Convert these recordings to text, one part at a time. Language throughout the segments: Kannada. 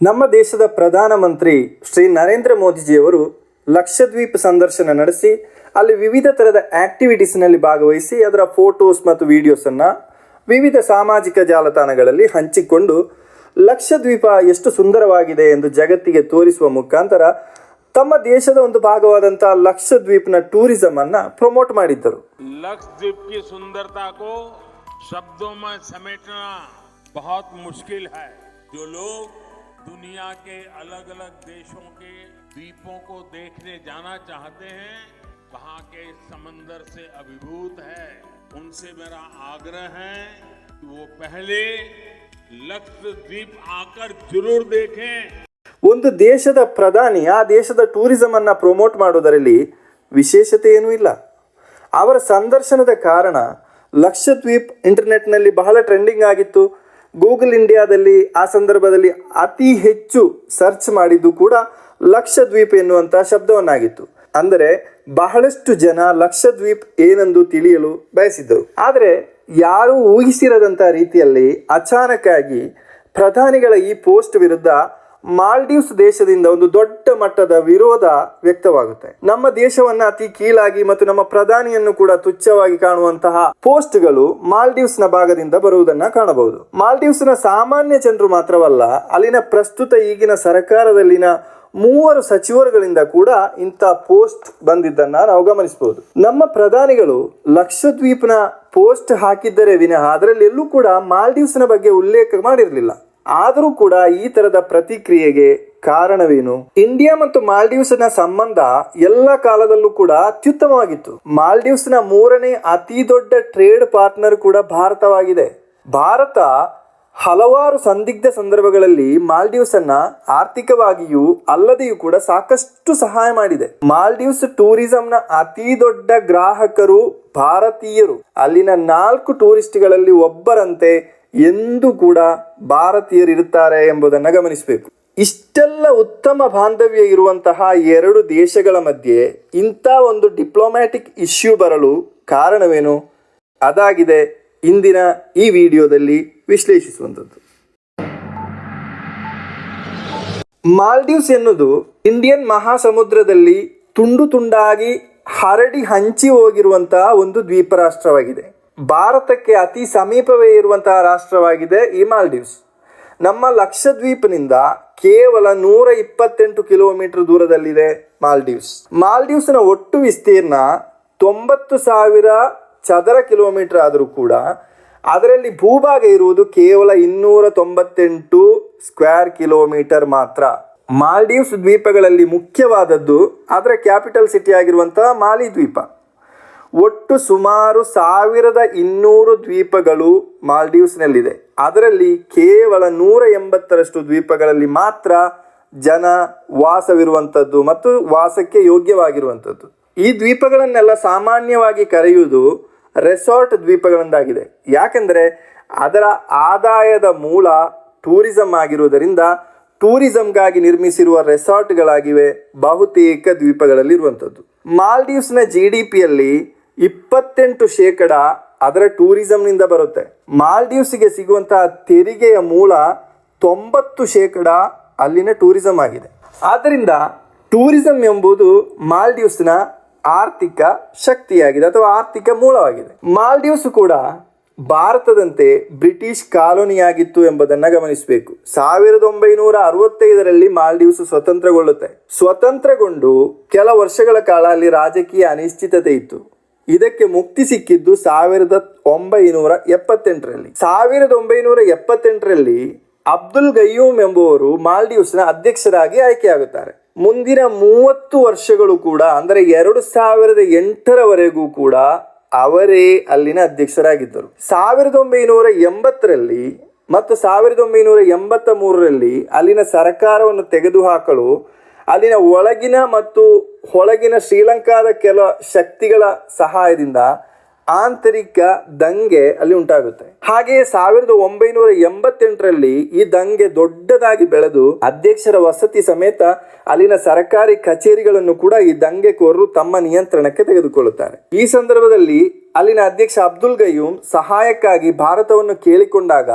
ನಮ್ಮ ದೇಶದ ಪ್ರಧಾನಮಂತ್ರಿ ಶ್ರೀ ನರೇಂದ್ರ ಮೋದಿಜಿಯವರು ಲಕ್ಷದ್ವೀಪ್ ಸಂದರ್ಶನ ನಡೆಸಿ ಅಲ್ಲಿ ವಿವಿಧ ಥರದ ಆಕ್ಟಿವಿಟೀಸ್ನಲ್ಲಿ ಭಾಗವಹಿಸಿ ಅದರ ಫೋಟೋಸ್ ಮತ್ತು ವಿಡಿಯೋಸನ್ನು ವಿವಿಧ ಸಾಮಾಜಿಕ ಜಾಲತಾಣಗಳಲ್ಲಿ ಹಂಚಿಕೊಂಡು ಲಕ್ಷದ್ವೀಪ ಎಷ್ಟು ಸುಂದರವಾಗಿದೆ ಎಂದು ಜಗತ್ತಿಗೆ ತೋರಿಸುವ ಮುಖಾಂತರ ತಮ್ಮ ದೇಶದ ಒಂದು ಭಾಗವಾದಂಥ ಲಕ್ಷದ್ವೀಪ್ನ ಟೂರಿಸಮ್ ಅನ್ನ ಪ್ರಮೋಟ್ ಮಾಡಿದ್ದರು लक्षद्वीप की सुंदरता को शब्दों में समेटना बहुत मुश्किल है जो लोग दुनिया के अलग अलग देशों के द्वीपों को देखने जाना चाहते हैं वहां के समंदर से अभिभूत है उनसे मेरा आग्रह है कि वो पहले लक्षद्वीप आकर जरूर देखें ಒಂದು ದೇಶದ ಪ್ರಧಾನಿ ಆ ದೇಶದ ಟೂರಿಸಂ ಅನ್ನ ಪ್ರಮೋಟ್ ಮಾಡೋದರಲ್ಲಿ ವಿಶೇಷತೆ ಏನೂ ಇಲ್ಲ ಅವರ ಸಂದರ್ಶನದ ಕಾರಣ ಲಕ್ಷದ್ವೀಪ್ ಇಂಟರ್ನೆಟ್ನಲ್ಲಿ ಬಹಳ ಟ್ರೆಂಡಿಂಗ್ ಆಗಿತ್ತು ಗೂಗಲ್ ಇಂಡಿಯಾದಲ್ಲಿ ಆ ಸಂದರ್ಭದಲ್ಲಿ ಅತಿ ಹೆಚ್ಚು ಸರ್ಚ್ ಮಾಡಿದ್ದು ಕೂಡ ಲಕ್ಷದ್ವೀಪ್ ಎನ್ನುವಂಥ ಶಬ್ದವನ್ನಾಗಿತ್ತು. ಅಂದರೆ ಬಹಳಷ್ಟು ಜನ ಲಕ್ಷದ್ವೀಪ್ ಏನೆಂದು ತಿಳಿಯಲು ಬಯಸಿದ್ದರು. ಆದರೆ ಯಾರೂ ಊಹಿಸಿರದಂಥ ರೀತಿಯಲ್ಲಿ ಅಚಾನಕ್ಕಾಗಿ ಪ್ರಧಾನಿಗಳ ಈ ಪೋಸ್ಟ್ ವಿರುದ್ಧ ಮಾಲ್ಡೀವ್ಸ್ ದೇಶದಿಂದ ಒಂದು ದೊಡ್ಡ ಮಟ್ಟದ ವಿರೋಧ ವ್ಯಕ್ತವಾಗುತ್ತೆ. ನಮ್ಮ ದೇಶವನ್ನ ಅತಿ ಕೀಳಾಗಿ ಮತ್ತು ನಮ್ಮ ಪ್ರಧಾನಿಯನ್ನು ಕೂಡ ತುಚ್ಛವಾಗಿ ಕಾಣುವಂತಹ ಪೋಸ್ಟ್ಗಳು ಮಾಲ್ಡೀವ್ಸ್ನ ಭಾಗದಿಂದ ಬರುವುದನ್ನ ಕಾಣಬಹುದು. ಮಾಲ್ಡೀವ್ಸ್ನ ಸಾಮಾನ್ಯ ಜನರು ಮಾತ್ರವಲ್ಲ, ಅಲ್ಲಿನ ಪ್ರಸ್ತುತ ಈಗಿನ ಸರ್ಕಾರದಲ್ಲಿನ ಮೂವರು ಸಚಿವರುಗಳಿಂದ ಕೂಡ ಇಂಥ ಪೋಸ್ಟ್ ಬಂದಿದ್ದನ್ನ ನಾವು ಗಮನಿಸಬಹುದು. ನಮ್ಮ ಪ್ರಧಾನಿಗಳು ಲಕ್ಷದ್ವೀಪನ ಪೋಸ್ಟ್ ಹಾಕಿದ್ದರೆ ವಿನಃ ಅದರಲ್ಲೆಲ್ಲೂ ಕೂಡ ಮಾಲ್ಡೀವ್ಸ್ನ ಬಗ್ಗೆ ಉಲ್ಲೇಖ ಮಾಡಿರಲಿಲ್ಲ. ಆದರೂ ಕೂಡ ಈ ತರದ ಪ್ರತಿಕ್ರಿಯೆಗೆ ಕಾರಣವೇನು? ಇಂಡಿಯಾ ಮತ್ತು ಮಾಲ್ಡೀವ್ಸ್ನ ಸಂಬಂಧ ಎಲ್ಲ ಕಾಲದಲ್ಲೂ ಕೂಡ ಅತ್ಯುತ್ತಮವಾಗಿತ್ತು. ಮಾಲ್ಡೀವ್ಸ್ನ ಮೂರನೇ ಅತಿ ದೊಡ್ಡ ಟ್ರೇಡ್ ಪಾರ್ಟ್ನರ್ ಕೂಡ ಭಾರತವಾಗಿದೆ. ಭಾರತ ಹಲವಾರು ಸಂದಿಗ್ಧ ಸಂದರ್ಭಗಳಲ್ಲಿ ಮಾಲ್ಡೀವ್ಸ್ ಅನ್ನ ಆರ್ಥಿಕವಾಗಿಯೂ ಅಲ್ಲದೆಯೂ ಕೂಡ ಸಾಕಷ್ಟು ಸಹಾಯ ಮಾಡಿದೆ. ಮಾಲ್ಡೀವ್ಸ್ ಟೂರಿಸಂನ ಅತಿ ದೊಡ್ಡ ಗ್ರಾಹಕರು ಭಾರತೀಯರು. ಅಲ್ಲಿನ ನಾಲ್ಕು ಟೂರಿಸ್ಟ್ಗಳಲ್ಲಿ ಒಬ್ಬರಂತೆ ಎಂದು ಕೂಡ ಭಾರತೀಯರು ಇರುತ್ತಾರೆ ಎಂಬುದನ್ನು ಗಮನಿಸಬೇಕು. ಇಷ್ಟೆಲ್ಲ ಉತ್ತಮ ಬಾಂಧವ್ಯ ಇರುವಂತಹ ಎರಡು ದೇಶಗಳ ಮಧ್ಯೆ ಇಂಥ ಒಂದು ಡಿಪ್ಲೊಮ್ಯಾಟಿಕ್ ಇಶ್ಯೂ ಬರಲು ಕಾರಣವೇನು? ಅದಾಗಿದೆ ಇಂದಿನ ಈ ವಿಡಿಯೋದಲ್ಲಿ ವಿಶ್ಲೇಷಿಸುವಂಥದ್ದು. ಮಾಲ್ಡೀವ್ಸ್ ಎನ್ನುವುದು ಇಂಡಿಯನ್ ಮಹಾಸಮುದ್ರದಲ್ಲಿ ತುಂಡು ತುಂಡಾಗಿ ಹರಡಿ ಹಂಚಿ ಹೋಗಿರುವಂತಹ ಒಂದು ದ್ವೀಪ ರಾಷ್ಟ್ರವಾಗಿದೆ ಭಾರತಕ್ಕೆ ಅತಿ ಸಮೀಪವೇ ಇರುವಂತಹ ರಾಷ್ಟ್ರವಾಗಿದೆ ಈ ಮಾಲ್ಡೀವ್ಸ್. ನಮ್ಮ ಲಕ್ಷದ್ವೀಪನಿಂದ ಕೇವಲ ನೂರ ಇಪ್ಪತ್ತೆಂಟು ಕಿಲೋಮೀಟರ್ ದೂರದಲ್ಲಿದೆ ಮಾಲ್ಡೀವ್ಸ್. ಮಾಲ್ಡೀವ್ಸ್ನ ಒಟ್ಟು ವಿಸ್ತೀರ್ಣ ತೊಂಬತ್ತು ಸಾವಿರ ಚದರ ಕಿಲೋಮೀಟರ್ ಆದರೂ ಕೂಡ ಅದರಲ್ಲಿ ಭೂಭಾಗ ಇರುವುದು ಕೇವಲ ಇನ್ನೂರ ತೊಂಬತ್ತೆಂಟು ಸ್ಕ್ವೇರ್ ಕಿಲೋಮೀಟರ್ ಮಾತ್ರ. ಮಾಲ್ಡೀವ್ಸ್ ದ್ವೀಪಗಳಲ್ಲಿ ಮುಖ್ಯವಾದದ್ದು ಅದರ ಕ್ಯಾಪಿಟಲ್ ಸಿಟಿ ಆಗಿರುವಂತಹ ಮಾಲಿ ದ್ವೀಪ. ಒಟ್ಟು ಸುಮಾರು ಸಾವಿರದ ಇನ್ನೂರು ದ್ವೀಪಗಳು ಮಾಲ್ಡೀವ್ಸ್ನಲ್ಲಿದೆ. ಅದರಲ್ಲಿ ಕೇವಲ ನೂರ ಎಂಬತ್ತರಷ್ಟು ದ್ವೀಪಗಳಲ್ಲಿ ಮಾತ್ರ ಜನ ವಾಸವಿರುವಂಥದ್ದು ಮತ್ತು ವಾಸಕ್ಕೆ ಯೋಗ್ಯವಾಗಿರುವಂಥದ್ದು. ಈ ದ್ವೀಪಗಳನ್ನೆಲ್ಲ ಸಾಮಾನ್ಯವಾಗಿ ಕರೆಯುವುದು ರೆಸಾರ್ಟ್ ದ್ವೀಪಗಳಂದಾಗಿದೆ. ಯಾಕೆಂದರೆ ಅದರ ಆದಾಯದ ಮೂಲ ಟೂರಿಸಂ ಆಗಿರುವುದರಿಂದ ಟೂರಿಸಂಗಾಗಿ ನಿರ್ಮಿಸಿರುವ ರೆಸಾರ್ಟ್ಗಳಾಗಿವೆ ಬಹುತೇಕ ದ್ವೀಪಗಳಲ್ಲಿರುವಂಥದ್ದು. ಮಾಲ್ಡೀವ್ಸ್ನ ಜಿ ಡಿ ಪಿಯಲ್ಲಿ ಇಪ್ಪತ್ತೆಂಟು ಶೇಕಡ ಅದರ ಟೂರಿಸಂನಿಂದ ಬರುತ್ತೆ. ಮಾಲ್ಡೀವ್ಸ್ಗೆ ಸಿಗುವಂತಹ ತೆರಿಗೆಯ ಮೂಲ ತೊಂಬತ್ತು ಶೇಕಡ ಅಲ್ಲಿನ ಟೂರಿಸಂ ಆಗಿದೆ. ಆದ್ದರಿಂದ ಟೂರಿಸಂ ಎಂಬುದು ಮಾಲ್ಡೀವ್ಸ್ನ ಆರ್ಥಿಕ ಶಕ್ತಿಯಾಗಿದೆ ಅಥವಾ ಆರ್ಥಿಕ ಮೂಲವಾಗಿದೆ. ಮಾಲ್ಡೀವ್ಸ್ ಕೂಡ ಭಾರತದಂತೆ ಬ್ರಿಟಿಷ್ ಕಾಲೋನಿಯಾಗಿತ್ತು ಎಂಬುದನ್ನು ಗಮನಿಸಬೇಕು. ಸಾವಿರದ ಒಂಬೈನೂರ ಅರವತ್ತೈದರಲ್ಲಿ ಮಾಲ್ಡೀವ್ಸ್ ಸ್ವತಂತ್ರಗೊಳ್ಳುತ್ತೆ. ಸ್ವತಂತ್ರಗೊಂಡು ಕೆಲ ವರ್ಷಗಳ ಕಾಲ ಅಲ್ಲಿ ರಾಜಕೀಯ ಅನಿಶ್ಚಿತತೆ ಇತ್ತು. ಇದಕ್ಕೆ ಮುಕ್ತಿ ಸಿಕ್ಕಿದ್ದು ಸಾವಿರದ ಒಂಬೈನೂರ ಎಪ್ಪತ್ತೆಂಟರಲ್ಲಿ. ಸಾವಿರದ ಒಂಬೈನೂರ ಎಪ್ಪತ್ತೆಂಟರಲ್ಲಿ ಅಬ್ದುಲ್ ಗಯ್ಯೂಮ್ ಎಂಬುವರು ಮಾಲ್ಡೀವ್ಸ್ನ ಅಧ್ಯಕ್ಷರಾಗಿ ಆಯ್ಕೆಯಾಗುತ್ತಾರೆ. ಮುಂದಿನ ಮೂವತ್ತು ವರ್ಷಗಳು ಕೂಡ, ಅಂದರೆ ಎರಡು ಸಾವಿರದ ಎಂಟರವರೆಗೂ ಕೂಡ ಅವರೇ ಅಲ್ಲಿನ ಅಧ್ಯಕ್ಷರಾಗಿದ್ದರು. ಸಾವಿರದ ಒಂಬೈನೂರ ಎಂಬತ್ತರಲ್ಲಿ ಮತ್ತು ಸಾವಿರದ ಒಂಬೈನೂರ ಎಂಬತ್ತ ಮೂರರಲ್ಲಿ ಅಲ್ಲಿನ ಸರ್ಕಾರವನ್ನು ತೆಗೆದುಹಾಕಲು, ಅಲ್ಲಿನ ಒಳಗಿನ ಮತ್ತು ಹೊಳಗಿನ ಶ್ರೀಲಂಕಾದ ಕೆಲ ಶಕ್ತಿಗಳ ಸಹಾಯದಿಂದ ಆಂತರಿಕ ದಂಗೆ ಅಲ್ಲಿ ಉಂಟಾಗುತ್ತೆ. ಹಾಗೆಯೇ ಸಾವಿರದ ಒಂಬೈನೂರ ಎಂಬತ್ತೆಂಟರಲ್ಲಿ ಈ ದಂಗೆ ದೊಡ್ಡದಾಗಿ ಬೆಳೆದು ಅಧ್ಯಕ್ಷರ ವಸತಿ ಸಮೇತ ಅಲ್ಲಿನ ಸರ್ಕಾರಿ ಕಚೇರಿಗಳನ್ನು ಕೂಡ ಈ ದಂಗೆಕೋರರು ತಮ್ಮ ನಿಯಂತ್ರಣಕ್ಕೆ ತೆಗೆದುಕೊಳ್ಳುತ್ತಾರೆ. ಈ ಸಂದರ್ಭದಲ್ಲಿ ಅಲ್ಲಿನ ಅಧ್ಯಕ್ಷ ಅಬ್ದುಲ್ ಗಯೂಮ್ ಸಹಾಯಕ್ಕಾಗಿ ಭಾರತವನ್ನು ಕೇಳಿಕೊಂಡಾಗ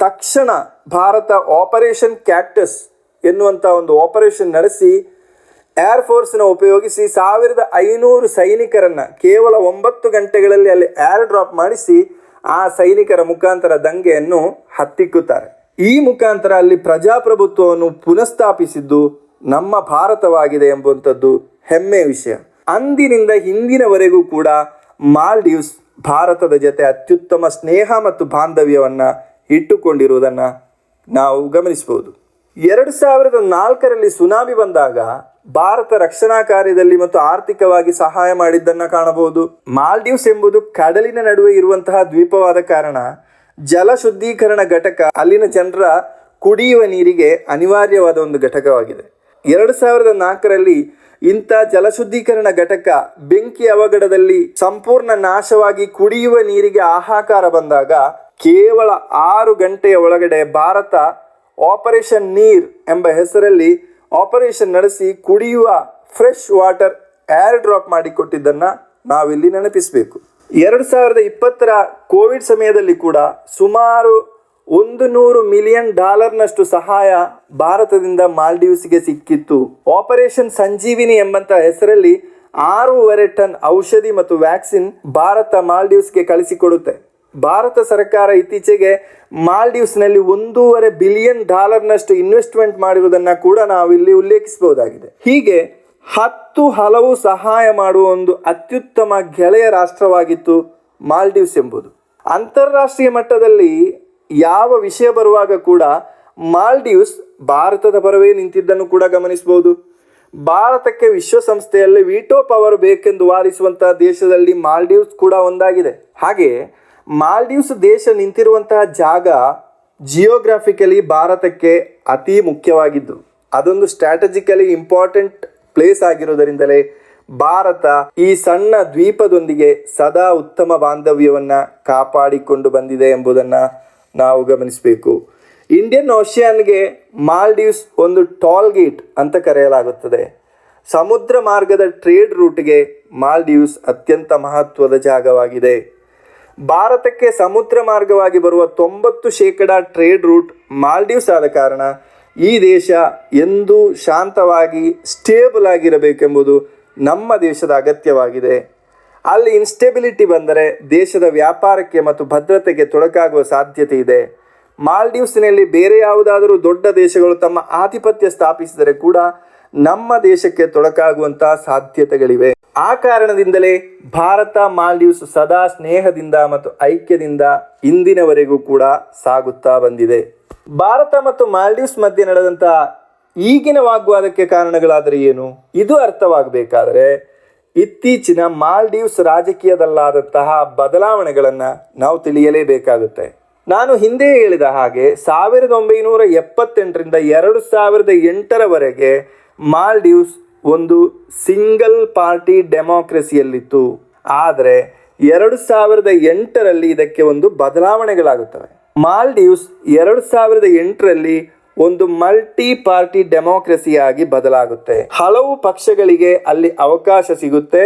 ತಕ್ಷಣ ಭಾರತ ಆಪರೇಷನ್ ಕ್ಯಾಕ್ಟಸ್ ಎನ್ನುವಂಥ ಒಂದು ಆಪರೇಷನ್ ನಡೆಸಿ ಏರ್ ಫೋರ್ಸ್ನ ಉಪಯೋಗಿಸಿ ಸಾವಿರದ ಐನೂರು ಸೈನಿಕರನ್ನ ಕೇವಲ ಒಂಬತ್ತು ಗಂಟೆಗಳಲ್ಲಿ ಅಲ್ಲಿ ಏರ್ ಡ್ರಾಪ್ ಮಾಡಿಸಿ ಆ ಸೈನಿಕರ ಮುಖಾಂತರ ದಂಗೆಯನ್ನು ಹತ್ತಿಕ್ಕುತ್ತಾರೆ. ಈ ಮುಖಾಂತರ ಅಲ್ಲಿ ಪ್ರಜಾಪ್ರಭುತ್ವವನ್ನು ಪುನಃಸ್ಥಾಪಿಸಿದ್ದು ನಮ್ಮ ಭಾರತವಾಗಿದೆ ಎಂಬುವಂಥದ್ದು ಹೆಮ್ಮೆಯ ವಿಷಯ. ಅಂದಿನಿಂದ ಹಿಂದಿನವರೆಗೂ ಕೂಡ ಮಾಲ್ಡೀವ್ಸ್ ಭಾರತದ ಜೊತೆ ಅತ್ಯುತ್ತಮ ಸ್ನೇಹ ಮತ್ತು ಬಾಂಧವ್ಯವನ್ನು ಇಟ್ಟುಕೊಂಡಿರುವುದನ್ನು ನಾವು ಗಮನಿಸಬಹುದು. ಎರಡು ಸಾವಿರದ ನಾಲ್ಕರಲ್ಲಿ ಸುನಾಮಿ ಬಂದಾಗ ಭಾರತ ರಕ್ಷಣಾ ಕಾರ್ಯದಲ್ಲಿ ಮತ್ತು ಆರ್ಥಿಕವಾಗಿ ಸಹಾಯ ಮಾಡಿದ್ದನ್ನು ಕಾಣಬಹುದು. ಮಾಲ್ಡೀವ್ಸ್ ಎಂಬುದು ಕಡಲಿನ ನಡುವೆ ಇರುವಂತಹ ದ್ವೀಪವಾದ ಕಾರಣ. ಜಲ ಶುದ್ಧೀಕರಣ ಘಟಕ ಅಲ್ಲಿನ ಜನರ ಕುಡಿಯುವ ನೀರಿಗೆ ಅನಿವಾರ್ಯವಾದ ಒಂದು ಘಟಕವಾಗಿದೆ. ಎರಡು ಸಾವಿರದ ನಾಲ್ಕರಲ್ಲಿ ಇಂಥ ಜಲಶುದ್ಧೀಕರಣ ಘಟಕ ಬೆಂಕಿ ಅವಘಡದಲ್ಲಿ ಸಂಪೂರ್ಣ ನಾಶವಾಗಿ ಕುಡಿಯುವ ನೀರಿಗೆ ಆಹಾಕಾರ ಬಂದಾಗ ಕೇವಲ ಆರು ಗಂಟೆಯ ಒಳಗಡೆ ಭಾರತ ಆಪರೇಷನ್ ನೀರ್ ಎಂಬ ಹೆಸರಲ್ಲಿ ಆಪರೇಷನ್ ನಡೆಸಿ ಕುಡಿಯುವ ಫ್ರೆಶ್ ವಾಟರ್ ಏರ್ ಡ್ರಾಪ್ ಮಾಡಿಕೊಟ್ಟಿದ್ದನ್ನು ನಾವಿಲ್ಲಿ ನೆನಪಿಸಬೇಕು. ಎರಡು ಸಾವಿರದ ಇಪ್ಪತ್ತರ ಕೋವಿಡ್ ಸಮಯದಲ್ಲಿ ಕೂಡ ಸುಮಾರು ಒಂದು ನೂರು ಮಿಲಿಯನ್ ಡಾಲರ್ನಷ್ಟು ಸಹಾಯ ಭಾರತದಿಂದ ಮಾಲ್ಡೀವ್ಸ್ಗೆ ಸಿಕ್ಕಿತ್ತು. ಆಪರೇಷನ್ ಸಂಜೀವಿನಿ ಎಂಬಂತ ಹೆಸರಲ್ಲಿ ಆರೂವರೆ ಟನ್ ಔಷಧಿ ಮತ್ತು ವ್ಯಾಕ್ಸಿನ್ ಭಾರತ ಮಾಲ್ಡೀವ್ಸ್ಗೆ ಕಳಿಸಿಕೊಡುತ್ತೆ. ಭಾರತ ಸರ್ಕಾರ ಇತ್ತೀಚೆಗೆ ಮಾಲ್ಡೀವ್ಸ್ನಲ್ಲಿ ಒಂದೂವರೆ ಬಿಲಿಯನ್ ಡಾಲರ್ನಷ್ಟು ಇನ್ವೆಸ್ಟ್ಮೆಂಟ್ ಮಾಡಿರುವುದನ್ನು ಕೂಡ ನಾವು ಇಲ್ಲಿ ಉಲ್ಲೇಖಿಸಬಹುದಾಗಿದೆ. ಹೀಗೆ ಹತ್ತು ಹಲವು ಸಹಾಯ ಮಾಡುವ ಒಂದು ಅತ್ಯುತ್ತಮ ಗೆಳೆಯ ರಾಷ್ಟ್ರವಾಗಿತ್ತು ಮಾಲ್ಡೀವ್ಸ್ ಎಂಬುದು. ಅಂತಾರಾಷ್ಟ್ರೀಯ ಮಟ್ಟದಲ್ಲಿ ಯಾವ ವಿಷಯ ಬರುವಾಗ ಕೂಡ ಮಾಲ್ಡೀವ್ಸ್ ಭಾರತದ ಪರವೇ ನಿಂತಿದ್ದನ್ನು ಕೂಡ ಗಮನಿಸಬಹುದು. ಭಾರತಕ್ಕೆ ವಿಶ್ವಸಂಸ್ಥೆಯಲ್ಲಿ ವಿಟೋ ಪವರ್ ಬೇಕೆಂದು ವಾದಿಸುವಂತಹ ದೇಶದಲ್ಲಿ ಮಾಲ್ಡೀವ್ಸ್ ಕೂಡ ಒಂದಾಗಿದೆ. ಹಾಗೆ ಮಾಲ್ಡೀವ್ಸ್ ದೇಶ ನಿಂತಿರುವಂತಹ ಜಾಗ ಜಿಯೋಗ್ರಾಫಿಕಲಿ ಭಾರತಕ್ಕೆ ಅತಿ ಮುಖ್ಯವಾಗಿದ್ದು, ಅದೊಂದು ಸ್ಟ್ರಾಟಜಿಕಲಿ ಇಂಪಾರ್ಟೆಂಟ್ ಪ್ಲೇಸ್ ಆಗಿರೋದರಿಂದಲೇ ಭಾರತ ಈ ಸಣ್ಣ ದ್ವೀಪದೊಂದಿಗೆ ಸದಾ ಉತ್ತಮ ಬಾಂಧವ್ಯವನ್ನು ಕಾಪಾಡಿಕೊಂಡು ಬಂದಿದೆ ಎಂಬುದನ್ನ ನಾವು ಗಮನಿಸಬೇಕು. ಇಂಡಿಯನ್ ಓಷಿಯನ್ಗೆ ಮಾಲ್ಡೀವ್ಸ್ ಒಂದು ಟಾಲ್ ಗೇಟ್ ಅಂತ ಕರೆಯಲಾಗುತ್ತದೆ. ಸಮುದ್ರ ಮಾರ್ಗದ ಟ್ರೇಡ್ ರೂಟ್ಗೆ ಮಾಲ್ಡೀವ್ಸ್ ಅತ್ಯಂತ ಮಹತ್ವದ ಜಾಗವಾಗಿದೆ. ಭಾರತಕ್ಕೆ ಸಮುದ್ರ ಮಾರ್ಗವಾಗಿ ಬರುವ ತೊಂಬತ್ತು ಶೇಕಡ ಟ್ರೇಡ್ ರೂಟ್ ಮಾಲ್ಡೀವ್ಸ್ ಆದ ಕಾರಣ ಈ ದೇಶ ಎಂದೂ ಶಾಂತವಾಗಿ ಸ್ಟೇಬಲ್ ಆಗಿರಬೇಕೆಂಬುದು ನಮ್ಮ ದೇಶದ ಅಗತ್ಯವಾಗಿದೆ. ಅಲ್ಲಿ ಇನ್ಸ್ಟೆಬಿಲಿಟಿ ಬಂದರೆ ದೇಶದ ವ್ಯಾಪಾರಕ್ಕೆ ಮತ್ತು ಭದ್ರತೆಗೆ ತೊಡಕಾಗುವ ಸಾಧ್ಯತೆ ಇದೆ. ಮಾಲ್ಡೀವ್ಸ್ನಲ್ಲಿ ಬೇರೆ ಯಾವುದಾದರೂ ದೊಡ್ಡ ದೇಶಗಳು ತಮ್ಮ ಆಧಿಪತ್ಯ ಸ್ಥಾಪಿಸಿದರೆ ಕೂಡ ನಮ್ಮ ದೇಶಕ್ಕೆ ತೊಡಕಾಗುವಂತಹ ಸಾಧ್ಯತೆಗಳಿವೆ. ಆ ಕಾರಣದಿಂದಲೇ ಭಾರತ ಮಾಲ್ಡೀವ್ಸ್ ಸದಾ ಸ್ನೇಹದಿಂದ ಮತ್ತು ಐಕ್ಯದಿಂದ ಇಂದಿನವರೆಗೂ ಕೂಡ ಸಾಗುತ್ತಾ ಬಂದಿದೆ. ಭಾರತ ಮತ್ತು ಮಾಲ್ಡೀವ್ಸ್ ಮಧ್ಯೆ ನಡೆದಂತಹ ಈಗಿನ ವಾಗ್ವಾದಕ್ಕೆ ಕಾರಣಗಳಾದರೆ ಏನು? ಇದು ಅರ್ಥವಾಗಬೇಕಾದರೆ ಇತ್ತೀಚಿನ ಮಾಲ್ಡೀವ್ಸ್ ರಾಜಕೀಯದಲ್ಲಾದಂತಹ ಬದಲಾವಣೆಗಳನ್ನು ನಾವು ತಿಳಿಯಲೇಬೇಕಾಗುತ್ತೆ. ನಾನು ಹಿಂದೆ ಹೇಳಿದ ಹಾಗೆ ಸಾವಿರದ ಒಂಬೈನೂರ ಎಪ್ಪತ್ತೆಂಟರಿಂದ ಎರಡು ಸಾವಿರದ ಎಂಟರವರೆಗೆ ಮಾಲ್ಡೀವ್ಸ್ ಒಂದು ಸಿಂಗಲ್ ಪಾರ್ಟಿ ಡೆಮಾಕ್ರೆಸಿಯಲ್ಲಿತ್ತು. ಆದರೆ ಎರಡು ಸಾವಿರದ ಎಂಟರಲ್ಲಿ ಇದಕ್ಕೆ ಒಂದು ಬದಲಾವಣೆಗಳಾಗುತ್ತವೆ. ಮಾಲ್ಡೀವ್ಸ್ ಎರಡು ಸಾವಿರದ ಎಂಟರಲ್ಲಿ ಒಂದು ಮಲ್ಟಿ ಪಾರ್ಟಿ ಡೆಮೋಕ್ರೆಸಿಯಾಗಿ ಬದಲಾಗುತ್ತೆ. ಹಲವು ಪಕ್ಷಗಳಿಗೆ ಅಲ್ಲಿ ಅವಕಾಶ ಸಿಗುತ್ತೆ.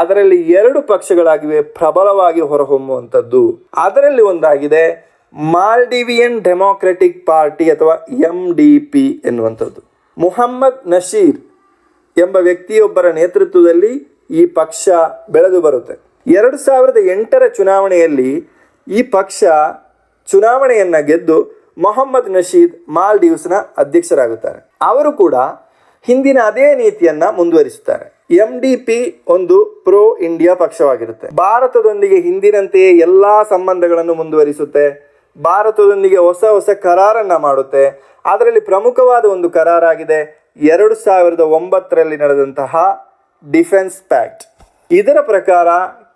ಅದರಲ್ಲಿ ಎರಡು ಪಕ್ಷಗಳಾಗಿವೆ ಪ್ರಬಲವಾಗಿ ಹೊರಹೊಮ್ಮುವಂಥದ್ದು. ಅದರಲ್ಲಿ ಒಂದಾಗಿದೆ ಮಾಲ್ಡಿವಿಯನ್ ಡೆಮಾಕ್ರೆಟಿಕ್ ಪಾರ್ಟಿ ಅಥವಾ ಎಂ ಡಿ ಪಿ ಎನ್ನುವಂಥದ್ದು. ಮುಹಮ್ಮದ್ ನಶೀರ್ ಎಂಬ ವ್ಯಕ್ತಿಯೊಬ್ಬರ ನೇತೃತ್ವದಲ್ಲಿ ಈ ಪಕ್ಷ ಬೆಳೆದು ಬರುತ್ತೆ. ಎರಡು ಸಾವಿರದ ಎಂಟರ ಚುನಾವಣೆಯಲ್ಲಿ ಈ ಪಕ್ಷ ಚುನಾವಣೆಯನ್ನು ಗೆದ್ದು ಮೊಹಮ್ಮದ್ ನಶೀದ್ ಮಾಲ್ಡೀವ್ಸ್ನ ಅಧ್ಯಕ್ಷರಾಗುತ್ತಾರೆ. ಅವರು ಕೂಡ ಹಿಂದಿನ ಅದೇ ನೀತಿಯನ್ನ ಮುಂದುವರಿಸುತ್ತಾರೆ. ಎಂ ಡಿ ಪಿ ಒಂದು ಪ್ರೋ ಇಂಡಿಯಾ ಪಕ್ಷವಾಗಿರುತ್ತೆ. ಭಾರತದೊಂದಿಗೆ ಹಿಂದಿನಂತೆಯೇ ಎಲ್ಲಾ ಸಂಬಂಧಗಳನ್ನು ಮುಂದುವರಿಸುತ್ತೆ. ಭಾರತದೊಂದಿಗೆ ಹೊಸ ಹೊಸ ಕರಾರನ್ನು ಮಾಡುತ್ತೆ. ಅದರಲ್ಲಿ ಪ್ರಮುಖವಾದ ಒಂದು ಕರಾರಾಗಿದೆ ಎರಡು ಸಾವಿರದ ಒಂಬತ್ತರಲ್ಲಿ ನಡೆದಂತಹ ಡಿಫೆನ್ಸ್ ಪ್ಯಾಕ್ಟ್. ಇದರ ಪ್ರಕಾರ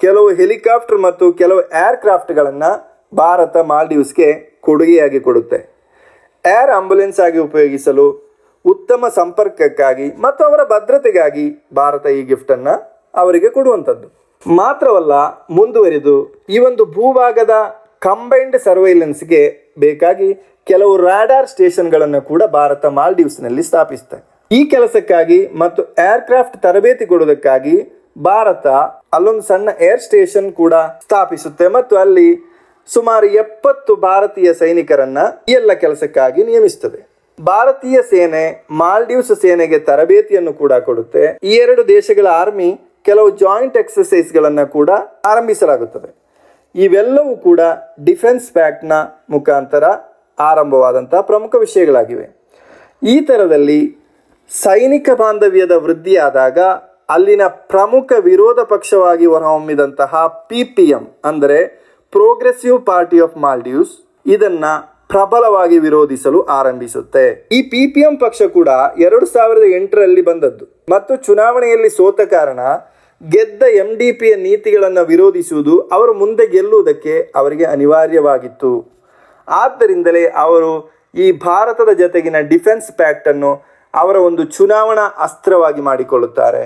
ಕೆಲವು ಹೆಲಿಕಾಪ್ಟರ್ ಮತ್ತು ಕೆಲವು ಏರ್ಕ್ರಾಫ್ಟ್ಗಳನ್ನು ಭಾರತ ಮಾಲ್ಡೀವ್ಸ್ಗೆ ಕೊಡುಗೆಯಾಗಿ ಕೊಡುತ್ತೆ. ಏರ್ ಆಂಬ್ಯುಲೆನ್ಸ್ ಆಗಿ ಉಪಯೋಗಿಸಲು ಉತ್ತಮ ಸಂಪರ್ಕಕ್ಕಾಗಿ ಮತ್ತು ಅವರ ಭದ್ರತೆಗಾಗಿ ಭಾರತ ಈ ಗಿಫ್ಟನ್ನು ಅವರಿಗೆ ಕೊಡುವಂಥದ್ದು. ಮಾತ್ರವಲ್ಲ, ಮುಂದುವರಿದು ಈ ಒಂದು ಭೂಭಾಗದ ಕಂಬೈನ್ಡ್ ಸರ್ವೈಲೆನ್ಸ್ಗೆ ಬೇಕಾಗಿ ಕೆಲವು ರಾಡಾರ್ ಸ್ಟೇಷನ್ಗಳನ್ನು ಕೂಡ ಭಾರತ ಮಾಲ್ಡೀವ್ಸ್ನಲ್ಲಿ ಸ್ಥಾಪಿಸುತ್ತೆ. ಈ ಕೆಲಸಕ್ಕಾಗಿ ಮತ್ತು ಏರ್ಕ್ರಾಫ್ಟ್ ತರಬೇತಿ ಕೊಡುವುದಕ್ಕಾಗಿ ಭಾರತ ಅಲ್ಲೊಂದು ಸಣ್ಣ ಏರ್ ಸ್ಟೇಷನ್ ಕೂಡ ಸ್ಥಾಪಿಸುತ್ತೆ ಮತ್ತು ಅಲ್ಲಿ ಸುಮಾರು ಎಪ್ಪತ್ತು ಭಾರತೀಯ ಸೈನಿಕರನ್ನ ಈ ಎಲ್ಲ ಕೆಲಸಕ್ಕಾಗಿ ನಿಯಮಿಸುತ್ತದೆ. ಭಾರತೀಯ ಸೇನೆ ಮಾಲ್ಡೀವ್ಸ್ ಸೇನೆಗೆ ತರಬೇತಿಯನ್ನು ಕೂಡ ಕೊಡುತ್ತೆ. ಈ ಎರಡು ದೇಶಗಳ ಆರ್ಮಿ ಕೆಲವು ಜಾಯಿಂಟ್ ಎಕ್ಸಸೈಸ್ಗಳನ್ನು ಕೂಡ ಆರಂಭಿಸಲಾಗುತ್ತದೆ. ಇವೆಲ್ಲವೂ ಕೂಡ ಡಿಫೆನ್ಸ್ ಪ್ಯಾಕ್ಟ್ನ ಮುಖಾಂತರ ಆರಂಭವಾದಂಥ ಪ್ರಮುಖ ವಿಷಯಗಳಾಗಿವೆ. ಈ ಥರದಲ್ಲಿ ಸೈನಿಕ ಬಾಂಧವ್ಯದ ವೃದ್ಧಿಯಾದಾಗ ಅಲ್ಲಿನ ಪ್ರಮುಖ ವಿರೋಧ ಪಕ್ಷವಾಗಿ ಹೊರಹೊಮ್ಮಿದಂತಹ ಪಿ ಪಿ ಎಂ ಅಂದರೆ ಪ್ರೋಗ್ರೆಸಿವ್ ಪಾರ್ಟಿ ಆಫ್ ಮಾಲ್ಡೀವ್ಸ್ ಇದನ್ನ ಪ್ರಬಲವಾಗಿ ವಿರೋಧಿಸಲು ಆರಂಭಿಸುತ್ತೆ. ಈ ಪಿ ಪಿ ಎಂ ಪಕ್ಷ ಕೂಡ ಎರಡು ಸಾವಿರದ ಎಂಟರಲ್ಲಿ ಬಂದದ್ದು. ಮತ್ತು ಚುನಾವಣೆಯಲ್ಲಿ ಸೋತ ಕಾರಣ ಗೆದ್ದ ಎಂ ಡಿ ಪಿಯ ನೀತಿಗಳನ್ನು ವಿರೋಧಿಸುವುದು ಅವರು ಮುಂದೆ ಗೆಲ್ಲುವುದಕ್ಕೆ ಅವರಿಗೆ ಅನಿವಾರ್ಯವಾಗಿತ್ತು. ಆದ್ದರಿಂದಲೇ ಅವರು ಈ ಭಾರತದ ಜತೆಗಿನ ಡಿಫೆನ್ಸ್ ಪ್ಯಾಕ್ಟನ್ನು ಅವರ ಒಂದು ಚುನಾವಣಾ ಅಸ್ತ್ರವಾಗಿ ಮಾಡಿಕೊಳ್ಳುತ್ತಾರೆ.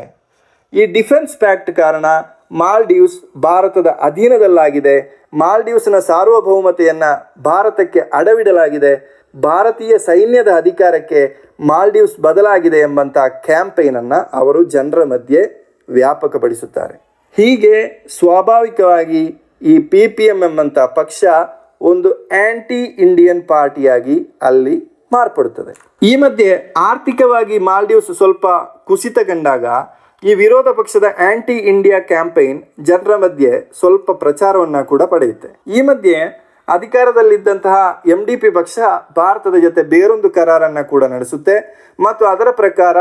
ಈ ಡಿಫೆನ್ಸ್ ಪ್ಯಾಕ್ಟ್ ಕಾರಣ ಮಾಲ್ಡೀವ್ಸ್ ಭಾರತದ ಅಧೀನದಲ್ಲಾಗಿದೆ. ಮಾಲ್ಡೀವ್ಸ್ನ ಸಾರ್ವಭೌಮತೆಯನ್ನು ಭಾರತಕ್ಕೆ ಅಡವಿಡಲಾಗಿದೆ. ಭಾರತೀಯ ಸೈನ್ಯದ ಅಧಿಕಾರಕ್ಕೆ ಮಾಲ್ಡೀವ್ಸ್ ಬದಲಾಗಿದೆ ಎಂಬಂಥ ಕ್ಯಾಂಪೇನನ್ನು ಅವರು ಜನರ ಮಧ್ಯೆ ವ್ಯಾಪಕಪಡಿಸುತ್ತಾರೆ. ಹೀಗೆ ಸ್ವಾಭಾವಿಕವಾಗಿ ಈ ಪಿ ಪಿ ಎಂ ಎಂಬಂಥ ಪಕ್ಷ ಒಂದು ಆಂಟಿ ಇಂಡಿಯನ್ ಪಾರ್ಟಿಯಾಗಿ ಅಲ್ಲಿ ಮಾರ್ಪಡುತ್ತದೆ. ಈ ಮಧ್ಯೆ ಆರ್ಥಿಕವಾಗಿ ಮಾಲ್ಡೀವ್ಸ್ ಸ್ವಲ್ಪ ಕುಸಿತಗೊಂಡಾಗ ಈ ವಿರೋಧ ಪಕ್ಷದ ಆಂಟಿ ಇಂಡಿಯಾ ಕ್ಯಾಂಪೈನ್ ಜನರ ಮಧ್ಯೆ ಸ್ವಲ್ಪ ಪ್ರಚಾರವನ್ನು ಕೂಡ ಪಡೆಯುತ್ತೆ. ಈ ಮಧ್ಯೆ ಅಧಿಕಾರದಲ್ಲಿದ್ದಂತಹ ಎಂ ಡಿ ಪಿ ಪಕ್ಷ ಭಾರತದ ಜೊತೆ ಬೇರೊಂದು ಕರಾರನ್ನು ಕೂಡ ನಡೆಸುತ್ತೆ. ಮತ್ತು ಅದರ ಪ್ರಕಾರ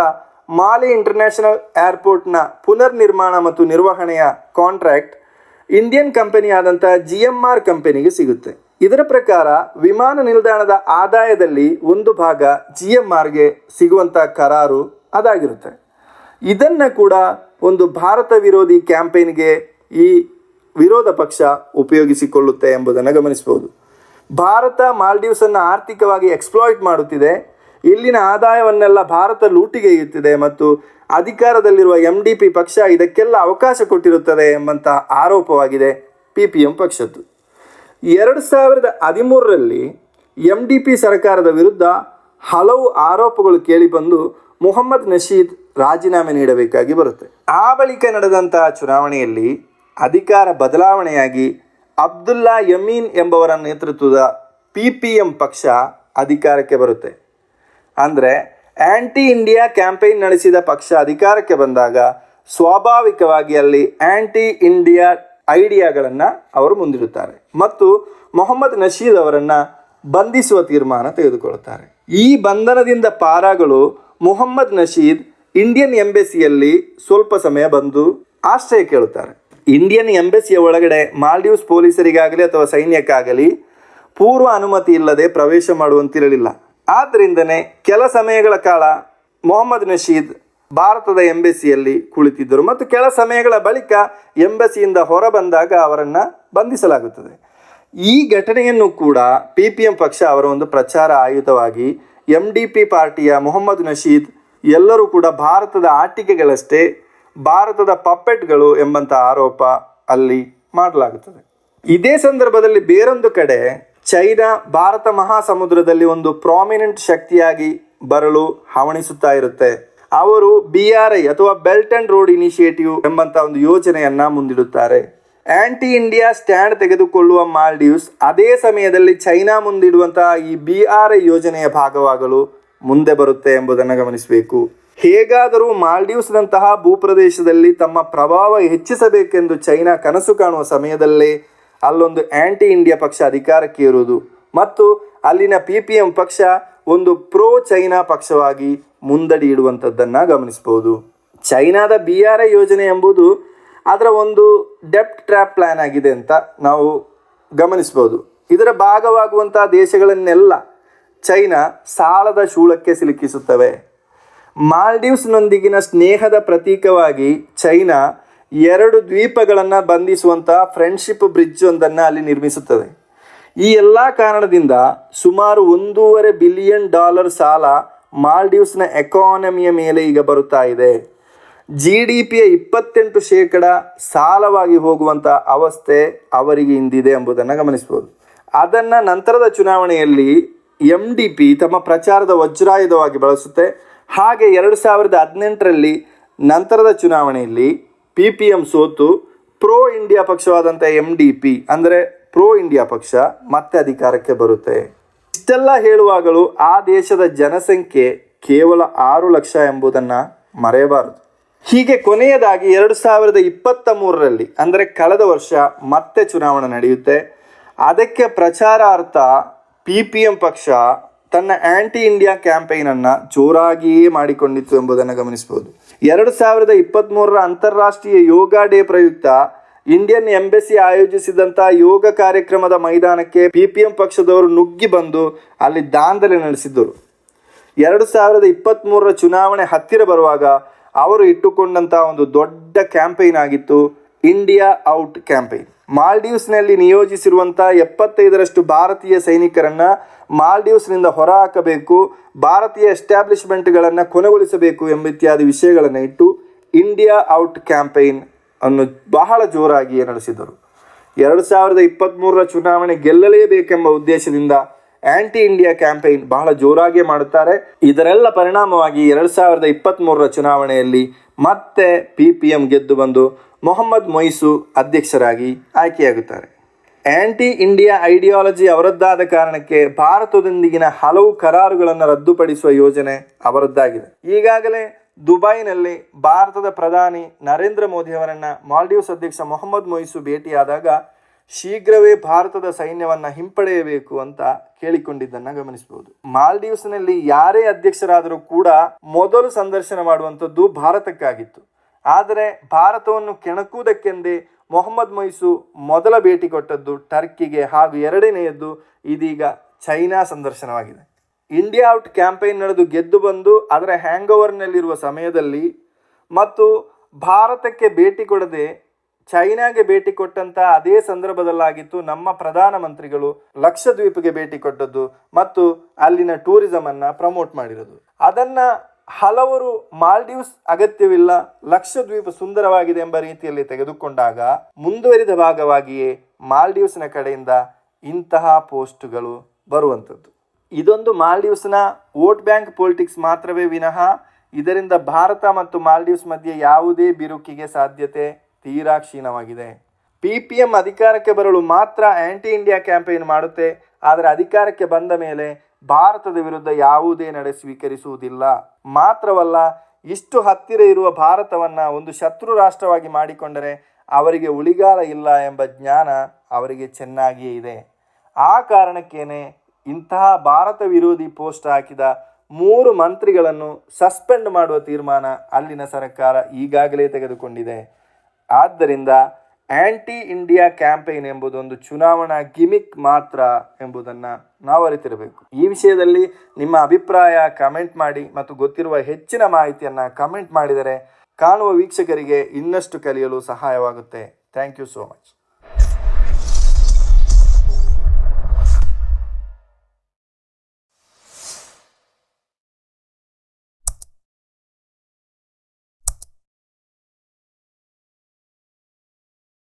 ಮಾಲಿ ಇಂಟರ್ನ್ಯಾಷನಲ್ ಏರ್ಪೋರ್ಟ್ನ ಪುನರ್ ನಿರ್ಮಾಣ ಮತ್ತು ನಿರ್ವಹಣೆಯ ಕಾಂಟ್ರಾಕ್ಟ್ ಇಂಡಿಯನ್ ಕಂಪನಿ ಆದಂಥ ಜಿ ಎಂ ಆರ್ ಕಂಪನಿಗೆ ಸಿಗುತ್ತೆ. ಇದರ ಪ್ರಕಾರ ವಿಮಾನ ನಿಲ್ದಾಣದ ಆದಾಯದಲ್ಲಿ ಒಂದು ಭಾಗ ಜಿ ಎಂ ಆರ್ಗೆ ಸಿಗುವಂಥ ಕರಾರು ಅದಾಗಿರುತ್ತೆ. ಇದನ್ನು ಕೂಡ ಒಂದು ಭಾರತ ವಿರೋಧಿ ಕ್ಯಾಂಪೇನ್ಗೆ ಈ ವಿರೋಧ ಪಕ್ಷ ಉಪಯೋಗಿಸಿಕೊಳ್ಳುತ್ತೆ ಎಂಬುದನ್ನು ಗಮನಿಸಬಹುದು ಭಾರತ ಮಾಲ್ಡೀವ್ಸನ್ನು ಆರ್ಥಿಕವಾಗಿ ಎಕ್ಸ್ಪ್ಲಾಯ್ಟ್ ಮಾಡುತ್ತಿದೆ. ಇಲ್ಲಿನ ಆದಾಯವನ್ನೆಲ್ಲ ಭಾರತ ಲೂಟಿಗೆಯುತ್ತಿದೆ ಮತ್ತು ಅಧಿಕಾರದಲ್ಲಿರುವ ಎಂ ಡಿ ಪಿ ಪಕ್ಷ ಇದಕ್ಕೆಲ್ಲ ಅವಕಾಶ ಕೊಟ್ಟಿರುತ್ತದೆ ಎಂಬಂತ ಆರೋಪವಾಗಿದೆ ಪಿ ಪಿ ಎಂ ಪಕ್ಷದ್ದು. ಎರಡು ಸಾವಿರದ ಹದಿಮೂರರಲ್ಲಿ ಎಂ ಡಿ ಪಿ ಸರ್ಕಾರದ ವಿರುದ್ಧ ಹಲವು ಆರೋಪಗಳು ಕೇಳಿಬಂದು ಮೊಹಮ್ಮದ್ ನಶೀದ್ ರಾಜೀನಾಮೆ ನೀಡಬೇಕಾಗಿ ಬರುತ್ತೆ. ಆ ಬಳಿಕ ನಡೆದಂತಹ ಚುನಾವಣೆಯಲ್ಲಿ ಅಧಿಕಾರ ಬದಲಾವಣೆಯಾಗಿ ಅಬ್ದುಲ್ಲಾ ಯಮೀನ್ ಎಂಬವರ ನೇತೃತ್ವದ ಪಿ ಪಿ ಎಂ ಪಕ್ಷ ಅಧಿಕಾರಕ್ಕೆ ಬರುತ್ತೆ. ಅಂದರೆ ಆ್ಯಂಟಿ ಇಂಡಿಯಾ ಕ್ಯಾಂಪೇನ್ ನಡೆಸಿದ ಪಕ್ಷ ಅಧಿಕಾರಕ್ಕೆ ಬಂದಾಗ ಸ್ವಾಭಾವಿಕವಾಗಿ ಅಲ್ಲಿ ಆ್ಯಂಟಿ ಇಂಡಿಯಾ ಐಡಿಯಾಗಳನ್ನು ಅವರು ಮುಂದಿಡುತ್ತಾರೆ. ಮತ್ತು ಮೊಹಮ್ಮದ್ ನಶೀದ್ ಅವರನ್ನು ಬಂಧಿಸುವ ತೀರ್ಮಾನ ತೆಗೆದುಕೊಳ್ಳುತ್ತಾರೆ. ಈ ಬಂಧನದಿಂದ ಪಾರಾಗಳು ಮೊಹಮ್ಮದ್ ನಶೀದ್ ಇಂಡಿಯನ್ ಎಂಬೆಸಿಯಲ್ಲಿ ಸ್ವಲ್ಪ ಸಮಯ ಬಂದು ಆಶ್ರಯ ಕೇಳುತ್ತಾರೆ. ಇಂಡಿಯನ್ ಎಂಬೆಸಿಯ ಒಳಗಡೆ ಮಾಲ್ಡೀವ್ಸ್ ಪೊಲೀಸರಿಗಾಗಲಿ ಅಥವಾ ಸೈನ್ಯಕ್ಕಾಗಲಿ ಪೂರ್ವ ಅನುಮತಿ ಇಲ್ಲದೆ ಪ್ರವೇಶ ಮಾಡುವಂತಿರಲಿಲ್ಲ. ಆದ್ದರಿಂದನೇ ಕೆಲ ಸಮಯಗಳ ಕಾಲ ಮೊಹಮ್ಮದ್ ನಶೀದ್ ಭಾರತದ ಎಂಬೆಸಿಯಲ್ಲಿ ಕುಳಿತಿದ್ದರು ಮತ್ತು ಕೆಲ ಸಮಯಗಳ ಬಳಿಕ ಎಂಬೆಸಿಯಿಂದ ಹೊರ ಬಂದಾಗ ಅವರನ್ನು ಬಂಧಿಸಲಾಗುತ್ತದೆ. ಈ ಘಟನೆಯನ್ನು ಕೂಡ ಪಿ ಪಿ ಎಂ ಪಕ್ಷ ಅವರ ಒಂದು ಪ್ರಚಾರ ಆಯುತವಾಗಿ ಎಂ ಡಿ ಪಿ ಪಾರ್ಟಿಯ ಮೊಹಮ್ಮದ್ ನಶೀದ್ ಎಲ್ಲರೂ ಕೂಡ ಭಾರತದ ಆಟಿಕೆಗಳಷ್ಟೇ ಭಾರತದ ಪಪ್ಪೆಟ್ಗಳು ಎಂಬಂಥ ಆರೋಪ ಅಲ್ಲಿ ಮಾಡಲಾಗುತ್ತದೆ. ಇದೇ ಸಂದರ್ಭದಲ್ಲಿ ಬೇರೊಂದು ಕಡೆ ಚೈನಾ ಭಾರತ ಮಹಾಸಮುದ್ರದಲ್ಲಿ ಒಂದು ಪ್ರಾಮಿನೆಂಟ್ ಶಕ್ತಿಯಾಗಿ ಬರಲು ಹವಣಿಸುತ್ತಾ ಇರುತ್ತೆ. ಅವರು ಬಿ ಆರ್ ಐ ಅಥವಾ ಬೆಲ್ಟ್ ಅಂಡ್ ರೋಡ್ ಇನಿಷಿಯೇಟಿವ್ ಎಂಬಂತ ಒಂದು ಯೋಜನೆಯನ್ನ ಮುಂದಿಡುತ್ತಾರೆ. ಆಂಟಿ ಇಂಡಿಯಾ ಸ್ಟ್ಯಾಂಡ್ ತೆಗೆದುಕೊಳ್ಳುವ ಮಾಲ್ಡೀವ್ಸ್ ಅದೇ ಸಮಯದಲ್ಲಿ ಚೈನಾ ಮುಂದಿಡುವಂತಹ ಈ ಬಿ ಆರ್ ಐ ಯೋಜನೆಯ ಭಾಗವಾಗಲು ಮುಂದೆ ಬರುತ್ತೆ ಎಂಬುದನ್ನು ಗಮನಿಸಬೇಕು. ಹೇಗಾದರೂ ಮಾಲ್ಡೀವ್ಸ್ನಂತಹ ಭೂಪ್ರದೇಶದಲ್ಲಿ ತಮ್ಮ ಪ್ರಭಾವ ಹೆಚ್ಚಿಸಬೇಕೆಂದು ಚೈನಾ ಕನಸು ಕಾಣುವ ಸಮಯದಲ್ಲೇ ಅಲ್ಲೊಂದು ಆ್ಯಂಟಿ ಇಂಡಿಯಾ ಪಕ್ಷ ಅಧಿಕಾರಕ್ಕೆ ಇರುವುದು ಮತ್ತು ಅಲ್ಲಿನ ಪಿ ಪಿ ಎಂ ಪಕ್ಷ ಒಂದು ಪ್ರೋ ಚೈನಾ ಪಕ್ಷವಾಗಿ ಮುಂದಡಿ ಇಡುವಂಥದ್ದನ್ನು ಗಮನಿಸಬಹುದು. ಚೈನಾದ ಬಿ ಆರ್ ಐ ಯೋಜನೆ ಎಂಬುದು ಅದರ ಒಂದು ಡೆಪ್ಟ್ ಟ್ರ್ಯಾಪ್ ಪ್ಲ್ಯಾನ್ ಆಗಿದೆ ಅಂತ ನಾವು ಗಮನಿಸ್ಬೋದು ಇದರ ಭಾಗವಾಗುವಂತಹ ದೇಶಗಳನ್ನೆಲ್ಲ ಚೈನಾ ಸಾಲದ ಶೂಳಕ್ಕೆ ಸಿಲುಕಿಸುತ್ತವೆ. ಮಾಲ್ಡೀವ್ಸ್ನೊಂದಿಗಿನ ಸ್ನೇಹದ ಪ್ರತೀಕವಾಗಿ ಚೈನಾ ಎರಡು ದ್ವೀಪಗಳನ್ನು ಬಂಧಿಸುವಂತಹ ಫ್ರೆಂಡ್ಶಿಪ್ ಬ್ರಿಡ್ಜ್ ಒಂದನ್ನು ಅಲ್ಲಿ ನಿರ್ಮಿಸುತ್ತದೆ. ಈ ಎಲ್ಲ ಕಾರಣದಿಂದ ಸುಮಾರು ಒಂದೂವರೆ ಬಿಲಿಯನ್ ಡಾಲರ್ ಸಾಲ ಮಾಲ್ಡೀವ್ಸ್ನ ಎಕಾನಮಿಯ ಮೇಲೆ ಈಗ ಬರುತ್ತಾ ಇದೆ. ಜಿ ಡಿ ಪಿಯ ಇಪ್ಪತ್ತೆಂಟು ಶೇಕಡ ಸಾಲವಾಗಿ ಹೋಗುವಂಥ ಅವಸ್ಥೆ ಅವರಿಗೆ ಇಂದಿದೆ ಎಂಬುದನ್ನು ಗಮನಿಸ್ಬೋದು ಅದನ್ನು ನಂತರದ ಚುನಾವಣೆಯಲ್ಲಿ ಎಂ ಡಿ ಪಿ ತಮ್ಮ ಪ್ರಚಾರದ ವಜ್ರಾಯುಧವಾಗಿ ಬಳಸುತ್ತೆ. ಹಾಗೆ ಎರಡು ಸಾವಿರದ ಹದಿನೆಂಟರಲ್ಲಿ ನಂತರದ ಚುನಾವಣೆಯಲ್ಲಿ ಪಿ ಪಿ ಎಂ ಸೋತು ಪ್ರೋ ಇಂಡಿಯಾ ಪಕ್ಷವಾದಂಥ ಎಂ ಡಿ ಪಿ ಅಂದರೆ ಪ್ರೋ ಇಂಡಿಯಾ ಪಕ್ಷ ಮತ್ತೆ ಅಧಿಕಾರಕ್ಕೆ ಬರುತ್ತೆ. ಇಷ್ಟೆಲ್ಲ ಹೇಳುವಾಗಲೂ ಆ ದೇಶದ ಜನಸಂಖ್ಯೆ ಕೇವಲ ಆರು ಲಕ್ಷ ಎಂಬುದನ್ನು ಮರೆಯಬಾರದು. ಹೀಗೆ ಕೊನೆಯದಾಗಿ ಎರಡು ಸಾವಿರದ ಇಪ್ಪತ್ತ ಮೂರರಲ್ಲಿ, ಅಂದರೆ ಕಳೆದ ವರ್ಷ ಮತ್ತೆ ಚುನಾವಣೆ ನಡೆಯುತ್ತೆ. ಅದಕ್ಕೆ ಪ್ರಚಾರಾರ್ಥ ಪಿ ಪಿ ಎಂ ಪಕ್ಷ ತನ್ನ ಆಂಟಿ ಇಂಡಿಯಾ ಕ್ಯಾಂಪೈನನ್ನು ಜೋರಾಗಿಯೇ ಮಾಡಿಕೊಂಡಿತ್ತು ಎಂಬುದನ್ನು ಗಮನಿಸಬಹುದು. ಎರಡು ಸಾವಿರದ ಇಪ್ಪತ್ತ್ಮೂರರ ಅಂತಾರಾಷ್ಟ್ರೀಯ ಯೋಗ ಡೇ ಪ್ರಯುಕ್ತ ಇಂಡಿಯನ್ ಎಂಬೆಸಿ ಆಯೋಜಿಸಿದಂಥ ಯೋಗ ಕಾರ್ಯಕ್ರಮದ ಮೈದಾನಕ್ಕೆ ಪಿ ಪಿ ಎಂ ಪಕ್ಷದವರು ನುಗ್ಗಿ ಬಂದು ಅಲ್ಲಿ ದಾಂಧಲೆ ನಡೆಸಿದ್ದರು. ಎರಡು ಸಾವಿರದ ಇಪ್ಪತ್ತ್ಮೂರರ ಚುನಾವಣೆ ಹತ್ತಿರ ಬರುವಾಗ ಅವರು ಇಟ್ಟುಕೊಂಡಂಥ ಒಂದು ದೊಡ್ಡ ಕ್ಯಾಂಪೇನ್ ಆಗಿತ್ತು ಇಂಡಿಯಾ ಔಟ್ ಕ್ಯಾಂಪೈನ್ ಮಾಲ್ಡೀವ್ಸ್ನಲ್ಲಿ ನಿಯೋಜಿಸಿರುವಂಥ ಎಪ್ಪತ್ತೈದರಷ್ಟು ಭಾರತೀಯ ಸೈನಿಕರನ್ನು ಮಾಲ್ಡೀವ್ಸ್ನಿಂದ ಹೊರಹಾಕಬೇಕು, ಭಾರತೀಯ ಎಸ್ಟಾಬ್ಲಿಷ್ಮೆಂಟ್ಗಳನ್ನು ಕೊನೆಗೊಳಿಸಬೇಕು ಎಂಬ ಇತ್ಯಾದಿ ವಿಷಯಗಳನ್ನು ಇಟ್ಟು ಇಂಡಿಯಾ ಔಟ್ ಕ್ಯಾಂಪೇನ್ ಅನ್ನು ಬಹಳ ಜೋರಾಗಿ ನಡೆಸಿದರು. ಎರಡು ಸಾವಿರದ ಇಪ್ಪತ್ತ್ಮೂರರ ಚುನಾವಣೆ ಗೆಲ್ಲಲೇಬೇಕೆಂಬ ಉದ್ದೇಶದಿಂದ ಆ್ಯಂಟಿ ಇಂಡಿಯಾ ಕ್ಯಾಂಪೇನ್ ಬಹಳ ಜೋರಾಗಿ ಮಾಡುತ್ತಾರೆ. ಇದರೆಲ್ಲ ಪರಿಣಾಮವಾಗಿ ಎರಡು ಸಾವಿರದ ಇಪ್ಪತ್ತ್ಮೂರರ ಚುನಾವಣೆಯಲ್ಲಿ ಮತ್ತೆ ಪಿ ಪಿ ಎಂ ಗೆದ್ದು ಬಂದು ಮೊಹಮ್ಮದ್ ಮೊಯ್ಸು ಅಧ್ಯಕ್ಷರಾಗಿ ಆಯ್ಕೆಯಾಗುತ್ತಾರೆ. ಆ್ಯಂಟಿ ಇಂಡಿಯಾ ಐಡಿಯಾಲಜಿ ಅವರದ್ದಾದ ಕಾರಣಕ್ಕೆ ಭಾರತದೊಂದಿಗಿನ ಹಲವು ಕರಾರುಗಳನ್ನು ರದ್ದುಪಡಿಸುವ ಯೋಜನೆ ಅವರದ್ದಾಗಿದೆ. ಈಗಾಗಲೇ ದುಬೈನಲ್ಲಿ ಭಾರತದ ಪ್ರಧಾನಿ ನರೇಂದ್ರ ಮೋದಿಯವರನ್ನ ಮಾಲ್ಡೀವ್ಸ್ ಅಧ್ಯಕ್ಷ ಮೊಹಮ್ಮದ್ ಮೊಯ್ಸು ಭೇಟಿಯಾದಾಗ ಶೀಘ್ರವೇ ಭಾರತದ ಸೈನ್ಯವನ್ನು ಹಿಂಪಡೆಯಬೇಕು ಅಂತ ಕೇಳಿಕೊಂಡಿದ್ದನ್ನು ಗಮನಿಸಬಹುದು. ಮಾಲ್ಡೀವ್ಸ್ನಲ್ಲಿ ಯಾರೇ ಅಧ್ಯಕ್ಷರಾದರೂ ಕೂಡ ಮೊದಲು ಸಂದರ್ಶನ ಮಾಡುವಂಥದ್ದು ಭಾರತಕ್ಕಾಗಿತ್ತು. ಆದರೆ ಭಾರತವನ್ನು ಕೆಣಕುವುದಕ್ಕೆಂದೇ ಮೊಹಮ್ಮದ್ ಮೊಯ್ಸು ಮೊದಲ ಭೇಟಿ ಕೊಟ್ಟದ್ದು ಟರ್ಕಿಗೆ ಹಾಗೂ ಎರಡನೆಯದ್ದು ಇದೀಗ ಚೈನಾ ಸಂದರ್ಶನವಾಗಿದೆ. ಇಂಡಿಯಾ ಔಟ್ ಕ್ಯಾಂಪೈನ್ ನಡೆದು ಗೆದ್ದು ಬಂದು ಅದರ ಹ್ಯಾಂಗ್ ಓವರ್ನಲ್ಲಿರುವ ಸಮಯದಲ್ಲಿ ಮತ್ತು ಭಾರತಕ್ಕೆ ಭೇಟಿ ಕೊಡದೆ ಚೈನಾಗೆ ಭೇಟಿ ಕೊಟ್ಟಂತ ಅದೇ ಸಂದರ್ಭದಲ್ಲಾಗಿತ್ತು ನಮ್ಮ ಪ್ರಧಾನಮಂತ್ರಿಗಳು ಲಕ್ಷದ್ವೀಪಿಗೆ ಭೇಟಿ ಕೊಟ್ಟದ್ದು ಮತ್ತು ಅಲ್ಲಿನ ಟೂರಿಸಮನ್ನು ಪ್ರಮೋಟ್ ಮಾಡಿರೋದು. ಅದನ್ನ ಹಲವರು ಮಾಲ್ಡೀವ್ಸ್ ಅಗತ್ಯವಿಲ್ಲ, ಲಕ್ಷದ್ವೀಪ ಸುಂದರವಾಗಿದೆ ಎಂಬ ರೀತಿಯಲ್ಲಿ ತೆಗೆದುಕೊಂಡಾಗ ಮುಂದುವರಿದ ಭಾಗವಾಗಿಯೇ ಮಾಲ್ಡೀವ್ಸ್ನ ಕಡೆಯಿಂದ ಇಂತಹ ಪೋಸ್ಟ್ಗಳು ಬರುವಂಥದ್ದು. ಇದೊಂದು ಮಾಲ್ಡೀವ್ಸ್ನ ವೋಟ್ ಬ್ಯಾಂಕ್ ಪೊಲಿಟಿಕ್ಸ್ ಮಾತ್ರವೇ ವಿನಃ, ಇದರಿಂದ ಭಾರತ ಮತ್ತು ಮಾಲ್ಡೀವ್ಸ್ ಮಧ್ಯೆ ಯಾವುದೇ ಬಿರುಕಿಗೆ ಸಾಧ್ಯತೆ ತೀರಾ ಕ್ಷೀಣವಾಗಿದೆ. ಪಿ ಪಿ ಎಂ ಅಧಿಕಾರಕ್ಕೆ ಬರಲು ಮಾತ್ರ ಆ್ಯಂಟಿ ಇಂಡಿಯಾ ಕ್ಯಾಂಪೇನ್ ಮಾಡುತ್ತೆ, ಆದರೆ ಅಧಿಕಾರಕ್ಕೆ ಬಂದ ಮೇಲೆ ಭಾರತದ ವಿರುದ್ಧ ಯಾವುದೇ ನಡೆ ಸ್ವೀಕರಿಸುವುದಿಲ್ಲ. ಮಾತ್ರವಲ್ಲ, ಇಷ್ಟು ಹತ್ತಿರ ಇರುವ ಭಾರತವನ್ನು ಒಂದು ಶತ್ರು ರಾಷ್ಟ್ರವಾಗಿ ಮಾಡಿಕೊಂಡರೆ ಅವರಿಗೆ ಉಳಿಗಾಲ ಇಲ್ಲ ಎಂಬ ಜ್ಞಾನ ಅವರಿಗೆ ಚೆನ್ನಾಗಿಯೇ ಇದೆ. ಆ ಕಾರಣಕ್ಕೇನೆ ಇಂತಹ ಭಾರತ ವಿರೋಧಿ ಪೋಸ್ಟ್ ಹಾಕಿದ ಮೂರು ಮಂತ್ರಿಗಳನ್ನು ಸಸ್ಪೆಂಡ್ ಮಾಡುವ ತೀರ್ಮಾನ ಅಲ್ಲಿನ ಸರ್ಕಾರ ಈಗಾಗಲೇ ತೆಗೆದುಕೊಂಡಿದೆ. ಆದ್ದರಿಂದ ಆಂಟಿ ಇಂಡಿಯಾ ಕ್ಯಾಂಪೇನ್ ಎಂಬುದೊಂದು ಚುನಾವಣಾ ಗಿಮಿಕ್ ಮಾತ್ರ ಎಂಬುದನ್ನು ನಾವು ಅರಿತಿರಬೇಕು. ಈ ವಿಷಯದಲ್ಲಿ ನಿಮ್ಮ ಅಭಿಪ್ರಾಯ ಕಮೆಂಟ್ ಮಾಡಿ ಮತ್ತು ಗೊತ್ತಿರುವ ಹೆಚ್ಚಿನ ಮಾಹಿತಿಯನ್ನು ಕಮೆಂಟ್ ಮಾಡಿದರೆ ಕಾಣುವ ವೀಕ್ಷಕರಿಗೆ ಇನ್ನಷ್ಟು ಕಲಿಯಲು ಸಹಾಯವಾಗುತ್ತೆ. Thank you so much